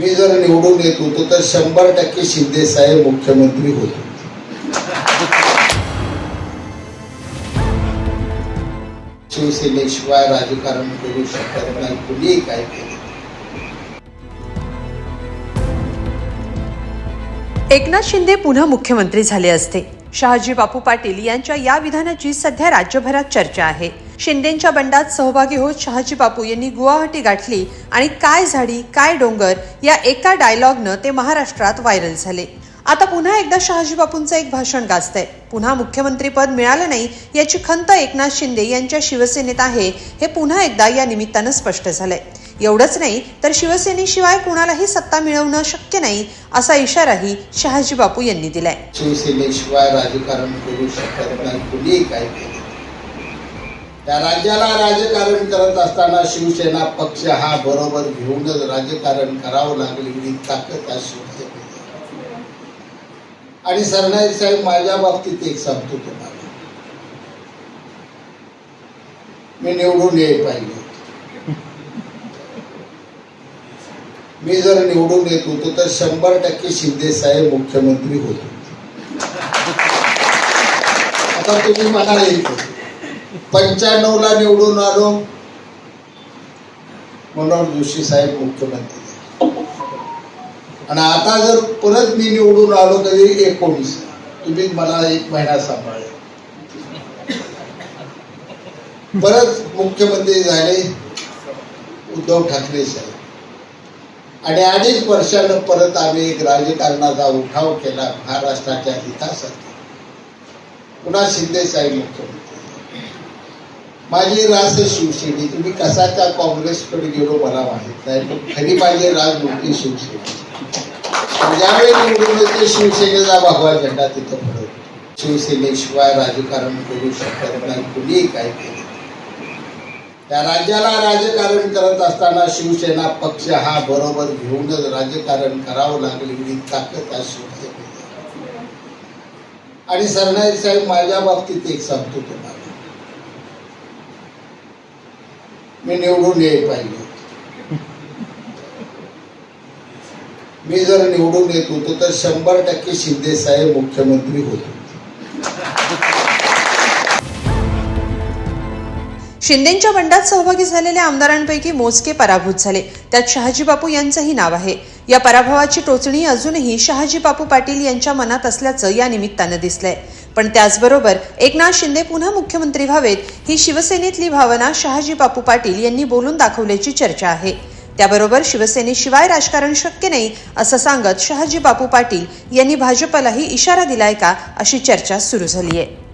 मी जर निवडून येत होतो तर शंभर टक्के शिंदे साहेब मुख्यमंत्री होते शिवसेनेशिवाय राजकारण करू शकत नाही. कुणीही काय केले एकनाथ शिंदे पुन्हा मुख्यमंत्री झाले असते. शहाजी बापू पाटील यांच्या या विधानाची सध्या राज्यभरात चर्चा आहे. शिंदेच्या बंडात सहभागी होत शहाजी बापू यांनी गुवाहाटी गाठली आणि काय झाडी काय डोंगर या एका डायलॉगनं ते महाराष्ट्रात व्हायरल झाले. आता पुन्हा एकदा शहाजी बापूंचं एक भाषण गाजतंय. पुन्हा मुख्यमंत्रीपद मिळालं नाही याची खंत एकनाथ शिंदे यांच्या शिवसेनेत आहे हे पुन्हा एकदा या निमित्तानं स्पष्ट झालंय. एवढंच नाही तर शिवसेनेशिवाय कुणालाही सत्ता मिळवणं शक्य नाही असा इशाराही शहाजी बापू यांनी दिलाय. शिवसेनेशिवाय राजकारण करू शकत नाही कुणीही केलं. त्या राज्याला राजकारण करत असताना शिवसेना पक्ष हा बरोबर घेऊनच राजकारण करावं लागेल ही ताकद आणि सरनाईक साहेब माझ्या बाबतीत एक सांगतो तुम्हाला. मी निवडून ये पाहिजे मी जर निवडून येत होतो तर शंभर टक्के शिंदे साहेब मुख्यमंत्री होते. आता तुम्ही म्हणाल पंच्याण्णव ला निवडून आलो. मनोहर जोशी साहेब मुख्यमंत्री. आणि आता जर परत मी निवडून आलो तरी एकोणीस. तुम्ही मला एक महिना सांभाळले परत मुख्यमंत्री झाले उद्धव ठाकरे साहेब. आणि अडीच वर्षानं परत आम्ही एक राजकारणाचा उठाव केला महाराष्ट्राच्या हितासाठी पुन्हा शिंदे साहेब मुख्यमंत्री. माझी रास आहे शिवसेने तुम्ही कसाच्या काँग्रेसकडे गेलो मला माहीत नाही पण खरी माझी राज म्हणजे नव्हती शिवसेने. ज्यावेळी निवडून येते शिवसेनेचा भगवा झेंडा तिथं पडत शिवसेनेशिवाय राजकारण करू शकत नाही कुणीही काय केले त्या राज्याला राजकारण करत असताना शिवसेना पक्ष हा बरोबर घेऊनच राजकारण करावं लागेल एवढी ताकद त्या शिवसेने आणि सरनाईक साहेब माझ्या बाबतीत एक सांगतो तुम्हाला मी निवडून येईल पाहिजे. मी जर निवडून येत होतो तर शंभर टक्के शिंदे साहेब मुख्यमंत्री होते. शिंदेच्या बंडात सहभागी झालेल्या आमदारांपैकी मोजके पराभूत झाले. त्यात शहाजी बापू यांचंही नाव आहे. या पराभवाची टोचणी अजूनही शहाजी बापू पाटील यांच्या मनात असल्याचं या निमित्तानं दिसलंय. पण त्याचबरोबर एकनाथ शिंदे पुन्हा मुख्यमंत्री व्हावेत ही शिवसेनेतली भावना शहाजी बापू पाटील यांनी बोलून दाखवल्याची चर्चा आहे. त्याबरोबर शिवसेनेशिवाय राजकारण शक्य नाही असं सांगत शहाजी बापू पाटील यांनी भाजपलाही इशारा दिलाय का अशी चर्चा सुरू झाली आहे